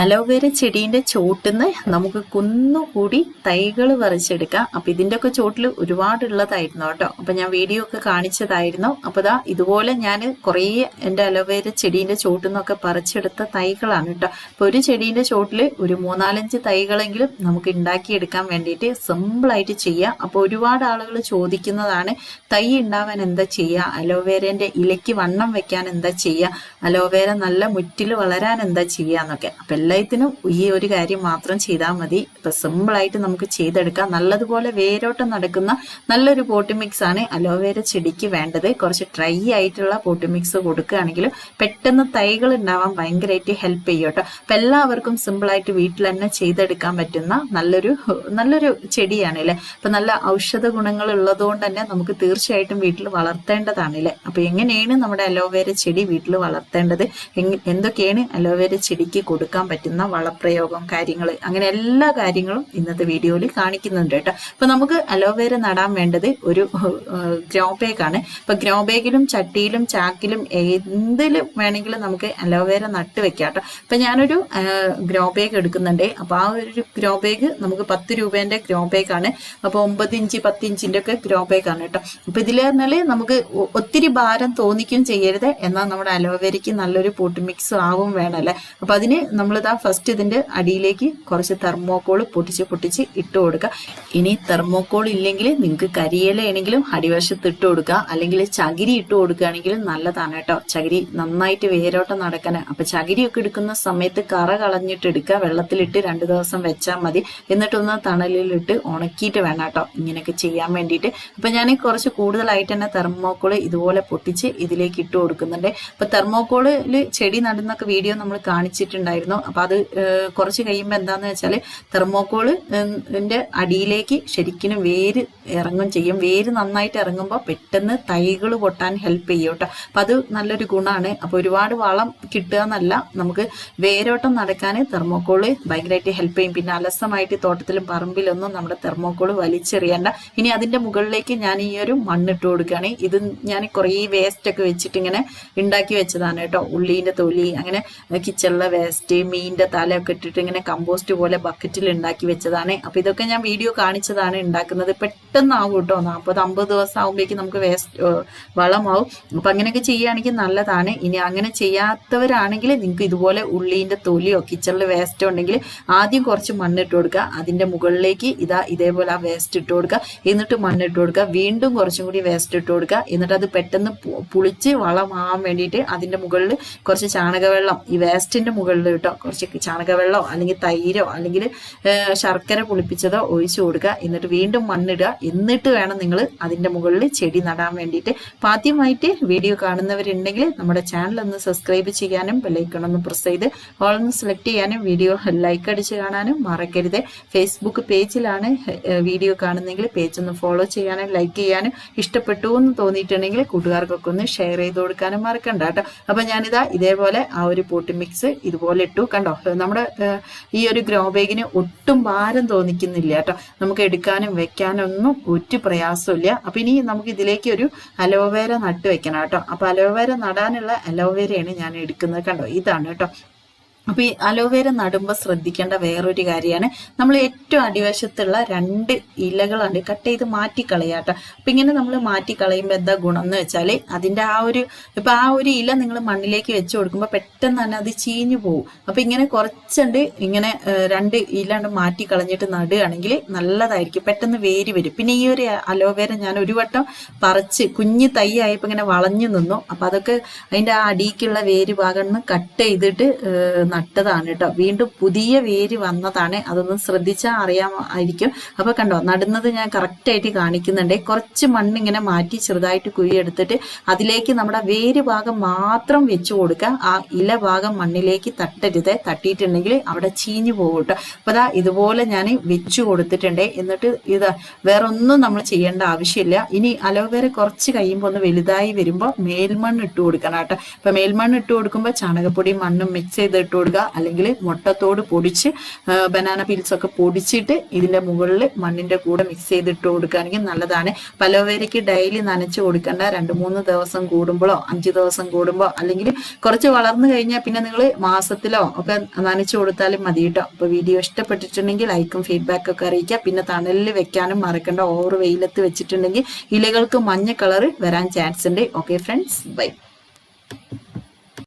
Aloe vera ചെടീന്റെ ചോട്ടിന്ന് നമുക്ക് കുന്നുകൂടി തൈകൾ പറിച്ചെടുക്കാം. അപ്പം ഇതിന്റെ ഒക്കെ ചോട്ടിൽ ഒരുപാടുള്ളതായിരുന്നു കേട്ടോ. അപ്പം ഞാൻ വീഡിയോ ഒക്കെ കാണിച്ചതായിരുന്നു. അപ്പോൾ ഇതാ ഇതുപോലെ ഞാൻ കുറേ എന്റെ അലോവേര ചെടീന്റെ ചോട്ടിൽ നിന്നൊക്കെ പറിച്ചെടുത്ത തൈകളാണ് കേട്ടോ. അപ്പോൾ ഒരു ചെടീന്റെ ചോട്ടിൽ ഒരു മൂന്നാലഞ്ച് തൈകളെങ്കിലും നമുക്ക് ഉണ്ടാക്കിയെടുക്കാൻ വേണ്ടിയിട്ട് സിമ്പിളായിട്ട് ചെയ്യാം. അപ്പോൾ ഒരുപാട് ആളുകൾ ചോദിക്കുന്നതാണ് തൈ ഉണ്ടാവാൻ എന്താ ചെയ്യുക അലോവേരേന്റെ ഇലയ്ക്ക് വണ്ണം വെക്കാൻ എന്താ ചെയ്യുക അലോവേര നല്ല മുറ്റിൽ വളരാൻ എന്താ ചെയ്യുക എന്നൊക്കെ അപ്പം എല്ലാത്തിനും ഈ ഒരു കാര്യം മാത്രം ചെയ്താൽ മതി. ഇപ്പം സിമ്പിളായിട്ട് നമുക്ക് ചെയ്തെടുക്കാം. നല്ലതുപോലെ വേരോട്ടം നടക്കുന്ന നല്ലൊരു പോട്ടി മിക്സ് ആണ് അലോവേര ചെടിക്ക് വേണ്ടത്. കുറച്ച് ഡ്രൈ ആയിട്ടുള്ള പോട്ടി മിക്സ് കൊടുക്കുകയാണെങ്കിൽ പെട്ടെന്ന് തൈകൾ ഉണ്ടാവാൻ ഭയങ്കരമായിട്ട് ഹെൽപ്പ് ചെയ്യും കേട്ടോ. അപ്പം എല്ലാവർക്കും സിമ്പിളായിട്ട് വീട്ടിൽ തന്നെ ചെയ്തെടുക്കാൻ പറ്റുന്ന നല്ലൊരു നല്ലൊരു ചെടിയാണ് അല്ലേ? അപ്പം നല്ല ഔഷധ ഗുണങ്ങൾ ഉള്ളതുകൊണ്ട് തന്നെ നമുക്ക് തീർച്ചയായിട്ടും വീട്ടിൽ വളർത്തേണ്ടതാണ് അല്ലേ? അപ്പം എങ്ങനെയാണ് നമ്മുടെ അലോവേര ചെടി വീട്ടിൽ വളർത്തേണ്ടത്? എന്തൊക്കെയാണ് അലോവേര ചെടിക്ക് കൊടുക്കാൻ പറ്റുന്ന വളപ്രയോഗം കാര്യങ്ങൾ അങ്ങനെ എല്ലാ കാര്യങ്ങളും ഇന്നത്തെ വീഡിയോയിൽ കാണിക്കുന്നുണ്ട് കേട്ടോ. അപ്പൊ നമുക്ക് അലോവേര നടാൻ വേണ്ടത് ഒരു ഗ്രോ ബാഗാണ് ഇപ്പൊ ഗ്രോ ബാഗിലും ചട്ടിയിലും ചാക്കിലും എന്തിലും വേണമെങ്കിലും നമുക്ക് അലോവേര നട്ട് വെക്കാം കേട്ടോ. അപ്പൊ ഞാനൊരു ഗ്രോ ബാഗ് എടുക്കുന്നുണ്ട്. അപ്പൊ ആ ഒരു ഗ്രോ ബാഗ് നമുക്ക് പത്ത് രൂപേന്റെ ഗ്രോ ബാഗാണ് അപ്പൊ ഒമ്പത് ഇഞ്ച് പത്ത് ഇഞ്ചിന്റെ ഒക്കെ ഗ്രോ ആണ് കേട്ടോ. അപ്പൊ ഇതിൽ പറഞ്ഞാൽ നമുക്ക് ഒത്തിരി ഭാരം തോന്നിക്കും ചെയ്യരുത്. എന്നാൽ നമ്മുടെ അലോവേരയ്ക്ക് നല്ലൊരു പൊട്ടി മിക്സ് ആവും വേണമല്ലേ അപ്പൊ അതിന് നമ്മളിതാ ഫസ്റ്റ് ഇതിന്റെ അടിയിലേക്ക് കുറച്ച് തെർമോക്കോൾ പൊട്ടിച്ച് പൊട്ടിച്ച് ഇട്ട് കൊടുക്കുക ഇനി തെർമോക്കോൾ ഇല്ലെങ്കിൽ നിങ്ങൾക്ക് കരിയിലയാണെങ്കിലും അടിവശത്ത് ഇട്ട് കൊടുക്കുക അല്ലെങ്കിൽ ചകിരി ഇട്ട് കൊടുക്കുകയാണെങ്കിലും നല്ലതാണ് കേട്ടോ. ചകിരി നന്നായിട്ട് വേരോട്ടം നടക്കാൻ അപ്പം ചകിരിയൊക്കെ എടുക്കുന്ന സമയത്ത് കറ കളഞ്ഞിട്ട് എടുക്കുക വെള്ളത്തിലിട്ട് രണ്ട് ദിവസം വെച്ചാൽ മതി. എന്നിട്ടൊന്ന് തണലിലിട്ട് ഉണക്കിയിട്ട് വേണം കേട്ടോ. ഇങ്ങനെയൊക്കെ ചെയ്യാൻ വേണ്ടിയിട്ട്. അപ്പം ഞാൻ കുറച്ച് കൂടുതലായിട്ട് തന്നെ തെർമോക്കോൾ ഇതുപോലെ പൊട്ടിച്ച് ഇതിലേക്ക് ഇട്ട് കൊടുക്കുന്നുണ്ട്. അപ്പം തെർമോക്കോളിൽ ചെടി നടുന്നൊക്കെ വീഡിയോ നമ്മൾ കാണിച്ചിട്ടുണ്ടായിരുന്നു. അപ്പൊ അത് കുറച്ച് കഴിയുമ്പോൾ എന്താന്ന് വെച്ചാൽ തെർമോക്കോൾ അടിയിലേക്ക് ശരിക്കും വേര് ഇറങ്ങും ചെയ്യും. വേര് നന്നായിട്ട് ഇറങ്ങുമ്പോൾ പെട്ടെന്ന് തൈകൾ പൊട്ടാൻ ഹെൽപ്പ് ചെയ്യും കേട്ടോ. അപ്പൊ അത് നല്ലൊരു ഗുണമാണ് അപ്പൊ ഒരുപാട് വളം കിട്ടുക എന്നല്ല നമുക്ക് വേരോട്ടം നടക്കാൻ തെർമോക്കോൾ ഭയങ്കരമായിട്ട് ഹെൽപ്പ് ചെയ്യും. പിന്നെ അലസമായിട്ട് തോട്ടത്തിലും പറമ്പിലൊന്നും നമ്മുടെ തെർമോക്കോൾ വലിച്ചെറിയണ്ട. ഇനി അതിന്റെ മുകളിലേക്ക് ഞാൻ ഈ ഒരു മണ്ണിട്ട് കൊടുക്കുകയാണ്. ഇത് ഞാൻ കുറേ വേസ്റ്റ് ഒക്കെ വെച്ചിട്ട് ഇങ്ങനെ ഉണ്ടാക്കി വെച്ചതാണ് കേട്ടോ. ഉള്ളിന്റെ തൊലി അങ്ങനെ കിച്ചണിലെ വേസ്റ്റ് മീനിന്റെ തലയൊക്കെ ഇട്ടിട്ട് ഇങ്ങനെ കമ്പോസ്റ്റ് പോലെ ബക്കറ്റിൽ ഉണ്ടാക്കി വെച്ചതാണ്. അപ്പൊ ഇതൊക്കെ ഞാൻ വീഡിയോ കാണിച്ചതാണ് ഉണ്ടാക്കുന്നത്. പെട്ടെന്നാവും കേട്ടോ. നാൽപ്പത് അമ്പത് ദിവസം ആകുമ്പോഴേക്കും നമുക്ക് വേസ്റ്റ് വളമാവും. അപ്പൊ അങ്ങനെയൊക്കെ ചെയ്യുകയാണെങ്കിൽ നല്ലതാണ്. ഇനി അങ്ങനെ ചെയ്യാത്തവരാണെങ്കിൽ നിങ്ങൾക്ക് ഇതുപോലെ ഉള്ളീന്റെ തൊലിയോ കിച്ചണിൽ വേസ്റ്റോ ഉണ്ടെങ്കിൽ ആദ്യം കുറച്ച് മണ്ണിട്ട് കൊടുക്കുക. അതിന്റെ മുകളിലേക്ക് ഇതാ ഇതേപോലെ ആ വേസ്റ്റ് ഇട്ട് കൊടുക്കുക. എന്നിട്ട് മണ്ണിട്ട് കൊടുക്കുക. വീണ്ടും കുറച്ചും കൂടി വേസ്റ്റ് ഇട്ട് കൊടുക്കുക. എന്നിട്ട് അത് പെട്ടെന്ന് പുളിച്ച് വളമാവാൻ വേണ്ടിയിട്ട് അതിന്റെ മുകളിൽ കുറച്ച് ചാണകവെള്ളം ഈ വേസ്റ്റിന്റെ മുകളിൽ കേട്ടോ. കുറച്ച് ചാണകവെള്ളമോ അല്ലെങ്കിൽ തൈരോ അല്ലെങ്കിൽ ശർക്കര പുളിപ്പിച്ചതോ ഒഴിച്ചു കൊടുക്കുക. എന്നിട്ട് വീണ്ടും മണ്ണിടുക. എന്നിട്ട് വേണം നിങ്ങൾ അതിന്റെ മുകളിൽ ചെടി നടാൻ വേണ്ടിയിട്ട്. അപ്പം ആദ്യമായിട്ട് വീഡിയോ കാണുന്നവരുണ്ടെങ്കിൽ നമ്മുടെ ചാനൽ ഒന്ന് സബ്സ്ക്രൈബ് ചെയ്യാനും ബെല്ലൈക്കൺ ഒന്ന് പ്രസ് ചെയ്ത് ഓൾ ഒന്ന് സെലക്ട് ചെയ്യാനും വീഡിയോ ലൈക്ക് അടിച്ച് കാണാനും മറക്കരുത്. ഫേസ്ബുക്ക് പേജിലാണ് വീഡിയോ കാണുന്നെങ്കിൽ പേജ് ഒന്ന് ഫോളോ ചെയ്യാനും ലൈക്ക് ചെയ്യാനും ഇഷ്ടപ്പെട്ടു എന്ന് തോന്നിയിട്ടുണ്ടെങ്കിൽ കൂട്ടുകാർക്കൊക്കെ ഒന്ന് ഷെയർ ചെയ്ത് കൊടുക്കാനും മറക്കണ്ട കേട്ടോ. അപ്പം ഞാനിതാ ഇതേപോലെ ആ ഒരു പോട്ടി മിക്സ് ഇതുപോലെ ഇട്ടു. കണ്ടോ? നമ്മുടെ ഈ ഒരു ഗ്രോ ബാഗിന് ഒട്ടും ഭാരം തോന്നിക്കുന്നില്ല കേട്ടോ. നമുക്ക് എടുക്കാനും വെക്കാനും ഒന്നും ഒരു പ്രയാസമില്ല അപ്പൊ ഇനി നമുക്ക് ഇതിലേക്ക് ഒരു അലോവേര നട്ട് വെക്കണം കേട്ടോ. അപ്പൊ അലോവേര നടാനുള്ള അലോവേരയാണ് ഞാൻ എടുക്കുന്നത് കണ്ടോ? ഇതാണ് കേട്ടോ. അപ്പൊ ഈ അലോവേര നടുമ്പോൾ ശ്രദ്ധിക്കേണ്ട വേറൊരു കാര്യമാണ്. നമ്മൾ ഏറ്റവും അടിവശത്തുള്ള രണ്ട് ഇലകളാണ് കട്ട് ചെയ്ത് മാറ്റിക്കളയാട്ടോ അപ്പൊ ഇങ്ങനെ നമ്മൾ മാറ്റിക്കളയുമ്പോൾ എന്താ ഗുണം എന്ന് വെച്ചാൽ അതിന്റെ ആ ഒരു ഇപ്പൊ ആ ഒരു ഇല നിങ്ങൾ മണ്ണിലേക്ക് വെച്ച് കൊടുക്കുമ്പോൾ പെട്ടെന്ന് തന്നെ അത് ചീഞ്ഞു പോകും അപ്പൊ ഇങ്ങനെ കുറച്ചുണ്ട് ഇങ്ങനെ രണ്ട് ഇലാണ്ട് മാറ്റി കളഞ്ഞിട്ട് നടുകയാണെങ്കിൽ നല്ലതായിരിക്കും. പെട്ടെന്ന് വേര് വരും. പിന്നെ ഈ ഒരു അലോവേര ഞാൻ ഒരു വട്ടം പറിച്ച് കുഞ്ഞ് തൈ ഇങ്ങനെ വളഞ്ഞു നിന്നു. അപ്പൊ അതൊക്കെ അതിന്റെ ആ അടിക്കുള്ള വേര് ഭാഗം കട്ട് ചെയ്തിട്ട് നട്ടതാണ് കേട്ടോ. വീണ്ടും പുതിയ വേര് വന്നതാണ്. അതൊന്ന് ശ്രദ്ധിച്ചാൽ അറിയാമായിരിക്കും അപ്പൊ കണ്ടോ നടുന്നത് ഞാൻ കറക്റ്റ് ആയിട്ട് കാണിക്കുന്നുണ്ട്. കുറച്ച് മണ്ണ് ഇങ്ങനെ മാറ്റി ചെറുതായിട്ട് കുഴിയെടുത്തിട്ട് അതിലേക്ക് നമ്മുടെ വേര് ഭാഗം മാത്രം വെച്ച് കൊടുക്കുക. ആ ഇല ഭാഗം മണ്ണിലേക്ക് തട്ടരുത്. തട്ടിയിട്ടുണ്ടെങ്കിൽ അവിടെ ചീഞ്ഞു പോകും കേട്ടോ. അപ്പൊ അതാ ഇതുപോലെ ഞാൻ വെച്ചു കൊടുത്തിട്ടുണ്ട്. എന്നിട്ട് ഇത് വേറെ ഒന്നും നമ്മൾ ചെയ്യേണ്ട ആവശ്യമില്ല. ഇനി അലോവേര കുറച്ച് കഴിയുമ്പോൾ ഒന്ന് വലുതായി വരുമ്പോൾ മേൽമണ്ണ് ഇട്ട് കൊടുക്കണം കേട്ടോ. അപ്പൊ മേൽമണ്ണ് ഇട്ട് കൊടുക്കുമ്പോൾ ചാണകപ്പൊടി മണ്ണും മിക്സ് ചെയ്ത് ഇട്ട് കൊടുക്കുക അല്ലെങ്കിൽ മുട്ടത്തോട് പൊടിച്ച് ബനാന പീൽസൊക്കെ പൊടിച്ചിട്ട് ഇതിന്റെ മുകളിൽ മണ്ണിന്റെ കൂടെ മിക്സ് ചെയ്തിട്ട് കൊടുക്കുകയാണെങ്കിൽ നല്ലതാണ്. പലവരയ്ക്ക് ഡെയിലി നനച്ച് കൊടുക്കേണ്ട രണ്ട് മൂന്ന് ദിവസം കൂടുമ്പോഴോ അഞ്ച് ദിവസം കൂടുമ്പോൾ അല്ലെങ്കിൽ കുറച്ച് വളർന്നു കഴിഞ്ഞാൽ പിന്നെ നിങ്ങൾ മാസത്തിലോ ഒക്കെ നനച്ചു കൊടുത്താലും മതി കേട്ടോ. അപ്പോൾ വീഡിയോ ഇഷ്ടപ്പെട്ടിട്ടുണ്ടെങ്കിൽ ലൈക്കും ഫീഡ്ബാക്ക് ഒക്കെ അറിയിക്കുക. പിന്നെ തണലിൽ വെക്കാനും മറക്കണ്ട. ഓവർ വെയിലത്ത് വെച്ചിട്ടുണ്ടെങ്കിൽ ഇലകൾക്ക് മഞ്ഞ കളർ വരാൻ ചാൻസ് ഉണ്ട്. Okay friends bye